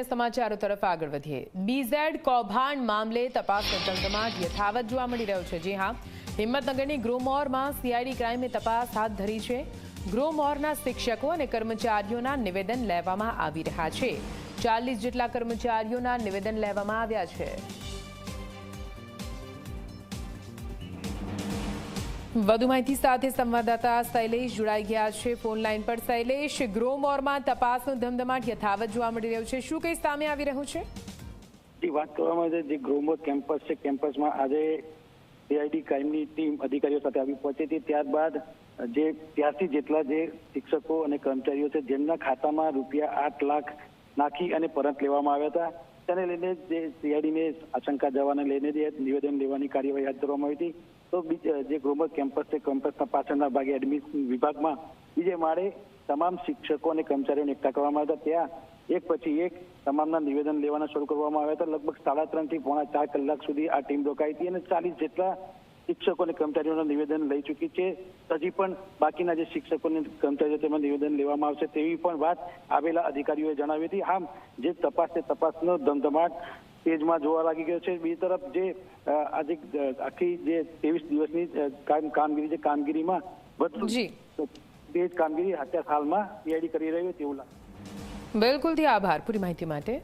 અન્ય સમાચારો તરફ આગળ વધીએ. બીઝેડ કૌભાંડ મામલે તપાસનો ધમધમાટ યથાવત જોવા મળી રહ્યો છે. જી હા, હિંમતનગરની ગ્રોમોરમાં સીઆઈડી ક્રાઇમે તપાસ હાથ ધરી છે. ગ્રોમોરના શિક્ષકો અને કર્મચારીઓના નિવેદન લેવામાં આવી રહ્યા છે. ચાલીસ જેટલા કર્મચારીઓના નિવેદન લેવામાં આવ્યા છે. વધુ માહિતી સાથે સંવાદદાતા શૈલેષ જોડાઈ ગયા છે. ફોન લાઈન પર શૈલેષ, ગ્રોમોરમાં તપાસનો ધમધમાટ યથાવત જોવા મળી રહ્યો છે. શું કંઈ સામે આવી રહ્યું છે? જી, વાત કરવામાં આવે જે ગ્રોમોર કેમ્પસ છે, કેમ્પસમાં આજે સીઆઈડી ક્રાઇમની ટીમ અધિકારીઓ સાથે આવી પહોંચી હતી. ત્યારબાદ જે ત્યાંથી જેટલા જે શિક્ષકો અને કર્મચારીઓ છે, જેમના ખાતામાં રૂપિયા આઠ લાખ નાખી અને પરત લેવામાં આવ્યા હતા. તેને લઈને જે સીઆઈડીને આશંકા જવાને લઈને જે નિવેદન લેવાની કાર્યવાહી હાથ ધરવામાં આવી હતી, તો જે ગ્રોમર કેમ્પસ છે, કેમ્પસના પાછળના ભાગે એડમિશન વિભાગમાં બીજે માળે તમામ શિક્ષકો અને કર્મચારીઓને એકઠા કરવામાં આવ્યા ત્યાં એક પછી એક તમામના નિવેદન લેવાના શરૂ કરવામાં આવ્યા હતા. લગભગ સાડા ત્રણથી પોણા ચાર કલાક સુધી આ ટીમ રોકાઈ હતી અને ચાલીસ જેટલા શિક્ષકો અને કર્મચારીઓના નિવેદન લઈ ચૂકી છે. હજી પણ બાકીના જે શિક્ષકો અને કર્મચારીઓ તેમાં નિવેદન લેવામાં આવશે તેવી પણ વાત આવેલા અધિકારીઓએ જણાવી હતી. આમ જે તપાસ છે તપાસનો ધમધમાટ તેજમાં જોવા લાગી ગયો છે. બીજી તરફ જે આજે આખી જે ત્રેવીસ દિવસની કામગીરી છે કામગીરીમાં વધુ જી. તેજ કામગીરી અત્યારે હાલમાં પીઆઈડી કરી રહ્યું તેવું લાગે. બિલકુલથી આભાર. પૂરી માહિતી માટે